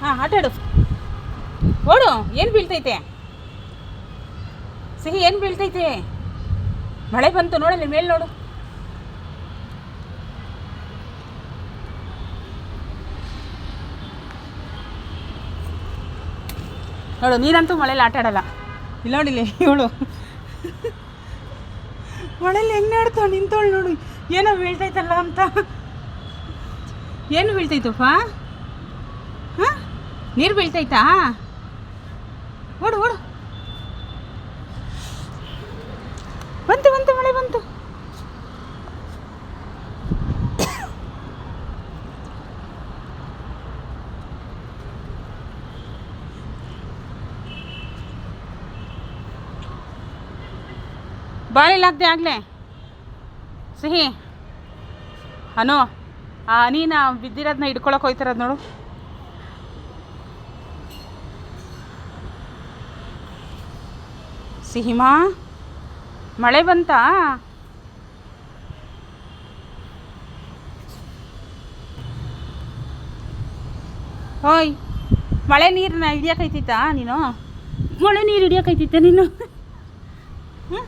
ಹಾಂ ಆಟಾಡು ಓಡು, ಏನು ಬೀಳ್ತೈತೆ? ಸಿಹಿ ಏನು ಬೀಳ್ತೈತೆ? ಮಳೆ ಬಂತು ನೋಡಲ್ಲಿ ಮೇಲೆ ನೋಡು. ನೋಡು, ನೀನಂತೂ ಮಳೇಲಿ ಆಟ ಆಡಲ್ಲ. ಇಲ್ಲ ನೋಡಿಲ್ಲ ಇವಳು ಮಳೇಲಿ ಹೆಂಗೆ ಆಡ್ತಾವ ನಿಂತವಳು ನೋಡು. ಏನೋ ಬೀಳ್ತೈತಲ್ಲ ಅಂತ. ಏನು ಬೀಳ್ತೈತಪ್ಪ? ನೀರು ಬೀಳ್ತೈತಾ? ಓಡು ಓಡು. ಬಂತು ಬಂತು, ಮಳೆ ಬಂತು. ಬಾಲಿಲ್ ಲಾಗ್ದೆ ಆಗಲೇ. ಸಿಹಿ. ಅನು ಆ ನೀನ ಬಿದ್ದಿರೋದನ್ನ ಹಿಡ್ಕೊಳಕ್ಕೆ ಹೋಯ್ತಾರದ್ ನೋಡು. ಸಿಹಿಮಾ ಮಳೆ ಬಂತಾ? ಓಯ್ ಮಳೆ ನೀರನ್ನ ಹಿಡಿಯೋಕೈತಿತ್ತಾ ನೀನು? ಮಳೆ ನೀರು ಹಿಡಿಯೋಕೈತಿತ್ತ ನೀನು? ಹ್ಮ್?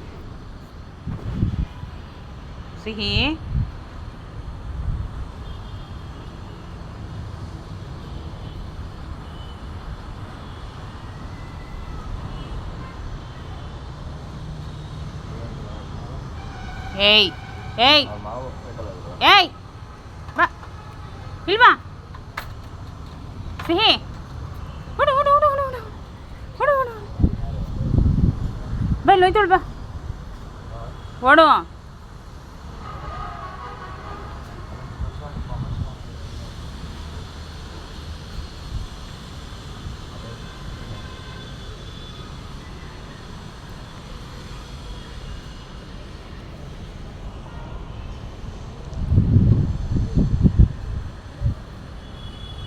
ఏయ్ ఏయ్ ఏయ్ బా పిలువా సిహి ఉడు ఉడు ఉడు ఉడు ఉడు ఉడు ఉడు బై లోయ్ తోడు బా ఓడు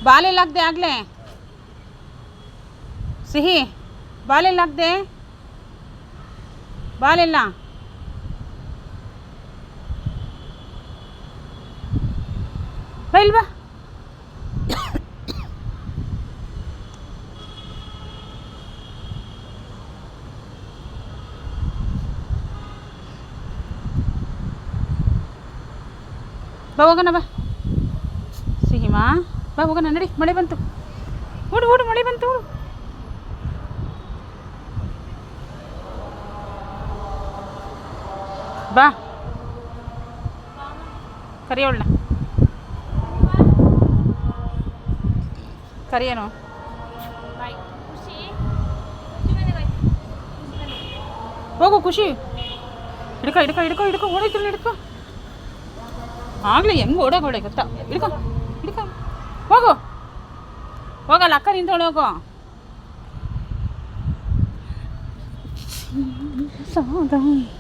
ಓಡು ಬಾಲೆಲ್ಲಾಗ್ದೆ ಆಗಲೇ ಸಿಹಿ ಬಾಲೆಲ್ಲಾಗ್ದೆ ಬಾಲೆಲ್ಲ ಬಾ ಇಲ್ವಾ ಬಾ ಹೋಗೋಣ ಬಾ ಸಿಹಿಮಾ ಬಾ ಹೋಗೋಣ ನಡಿ ಮಳೆ ಬಂತು ಓಡು ಓಡು ಮಳೆ ಬಂತು ಓಡು ಬಾ ಕರಿಯೋಳ್ನ ಕರಿಯನು ಹೋಗು ಖುಷಿ ಹಿಡ್ಕ ಹಿಡ್ಕ ಹಿಡ್ಕೊ ಹಿಡ್ಕೊ ಓಡೈತಿಲ್ಲ ಹಿಡ್ಕೊ ಆಗ್ಲೇ ಹೆಂಗೆ ಓಡೋಗೋಡೆ ಗೊತ್ತಾ ಹಿಡ್ಕೊ ಹಿಡ್ಕೊ ಹೋಗು. ಹೋಗಲ್ಲ ಅಕ್ಕ ನಿಂತೊಳು ಹೋಗು. ಸಾದ